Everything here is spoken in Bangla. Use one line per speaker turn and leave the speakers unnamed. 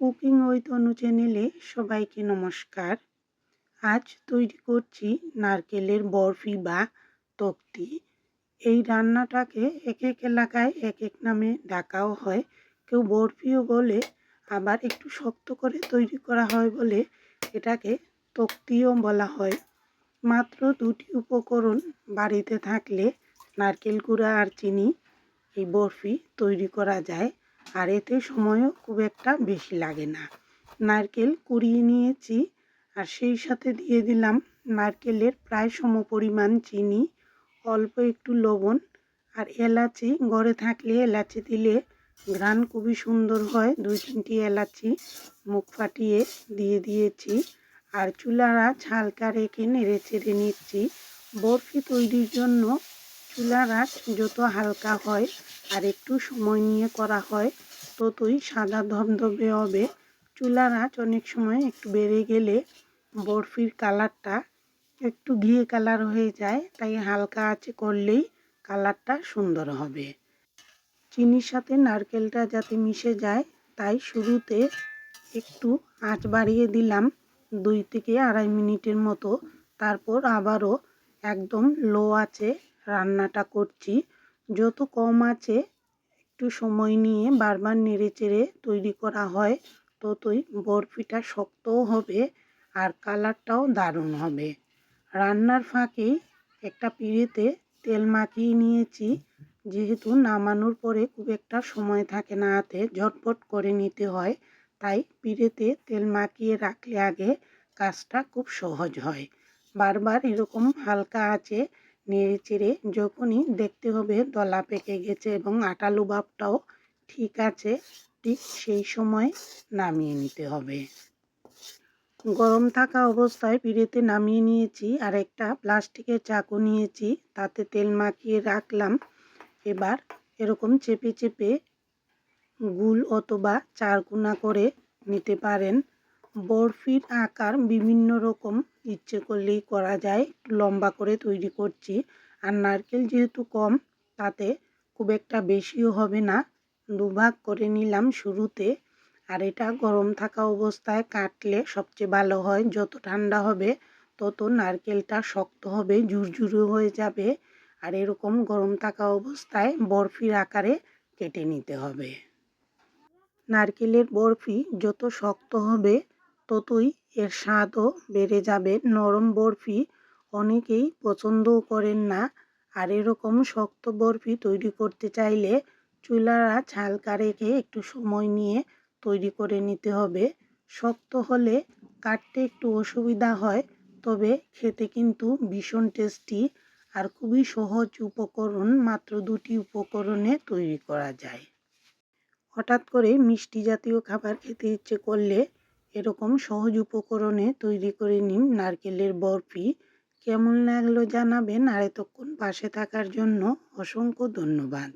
কুকিং উইথ অনু চ্যানেলে সবাইকে নমস্কার। আজ তৈরি করছি নারকেলের বরফি বা তক্তি। এই রান্নাটাকে এক এক এলাকায় এক এক নামে ডাকাও হয়। কেউ বরফিও বলে, আবার একটু শক্ত করে তৈরি করা হয় বলে এটাকে তক্তিও বলা হয়। মাত্র দুটি উপকরণ বাড়িতে থাকলে নারকেল কুড়া আর চিনি এই বরফি তৈরি করা যায়। আর এতে সময়ও খুব একটা বেশি লাগে না। নারকেল কুড়িয়ে নিয়েছি আর সেই সাথে দিয়ে দিলাম নারকেলের প্রায় সম পরিমাণ চিনি, অল্প একটু লবণ আর এলাচি। ঘরে থাকলে এলাচি দিলে ঘ্রাণ খুবই সুন্দর হয়। দুই তিনটি এলাচি মুখ ফাটিয়ে দিয়ে দিয়েছি আর চুলারা হালকা রেখে নেড়ে চেড়ে নিচ্ছি। বরফি তৈরির জন্য চুলার আঁচ যত হালকা হয় আর একটু সময় নিয়ে করা হয়, ততই সাদা ধবধবে হবে। চুলার আঁচ অনেক সময় একটু বেড়ে গেলে বরফির কালারটা একটু ঘিয়ে কালার হয়ে যায়, তাই হালকা আঁচে করলেই কালারটা সুন্দর হবে। চিনির সাথে নারকেলটা যাতে মিশে যায়, তাই শুরুতে একটু আঁচ বাড়িয়ে দিলাম দুই থেকে আড়াই মিনিটের মতো। তারপর আবারও একদম লো আছে রান্নাটা করছি। যত কম আছে, একটু সময় নিয়ে বারবার নেড়ে চেড়ে তৈরি করা হয়, ততই বরফিটা শক্তও হবে আর কালারটাও দারুণ হবে। রান্নার ফাঁকেই একটা পিঁড়েতে তেল মাখিয়ে নিয়েছি। যেহেতু নামানোর পরে খুব একটা সময় থাকে না হাতে, ঝটপট করে নিতে হয়, তাই পিঁড়েতে তেল মাখিয়ে রাখলে আগে কাজটা খুব সহজ হয়। বারবার এরকম হালকা আছে নেড়ে চেড়ে যখনই দেখতে হবে দলা পেকে গেছে এবং আটালু ভাবটাও ঠিক আছে, ঠিক সেই সময় নামিয়ে নিতে হবে। গরম থাকা অবস্থায় পিড়েতে নামিয়ে নিয়েছি আর একটা প্লাস্টিকের চাকু নিয়েছি, তাতে তেল মাখিয়ে রাখলাম। এবার এরকম চেপে চেপে গুল অথবা চারকোনা করে নিতে পারেন। বরফির আকার বিভিন্ন রকম। ইচ্ছে করলেই করা যায়। লম্বা করে তৈরি করছি। আর নারকেল যেহেতু কম, তাতে খুব একটা বেশিও হবে না। দুভাগ করে নিলাম শুরুতে। আর এটা গরম থাকা অবস্থায় কাটলে সবচেয়ে ভালো হয়। যত ঠান্ডা হবে, তত নারকেলটা শক্ত হবে, ঝুরঝুরে হয়ে যাবে। আর এরকম গরম থাকা অবস্থায় বরফির আকারে কেটে নিতে হবে। নারকেলের বরফি যত শক্ত হবে ততই এর স্বাদও বেড়ে যাবে। নরম বরফি অনেকেই পছন্দও করেন না। আর এরকম শক্ত বরফি তৈরি করতে চাইলে চুলারা হালকা রেখে একটু সময় নিয়ে তৈরি করে নিতে হবে। শক্ত হলে কাটতে একটু অসুবিধা হয়, তবে খেতে কিন্তু ভীষণ টেস্টি আর খুবই সহজ উপকরণ, মাত্র দুটি উপকরণে তৈরি করা যায়। হঠাৎ করে মিষ্টি জাতীয় খাবার খেতে ইচ্ছে করলে এরকম সহজ উপকরণে তৈরি করে নিন নারকেলের বরফি। কেমন লাগল জানাবেন আর এতক্ষণ পাশে থাকার জন্য অসংখ্য ধন্যবাদ।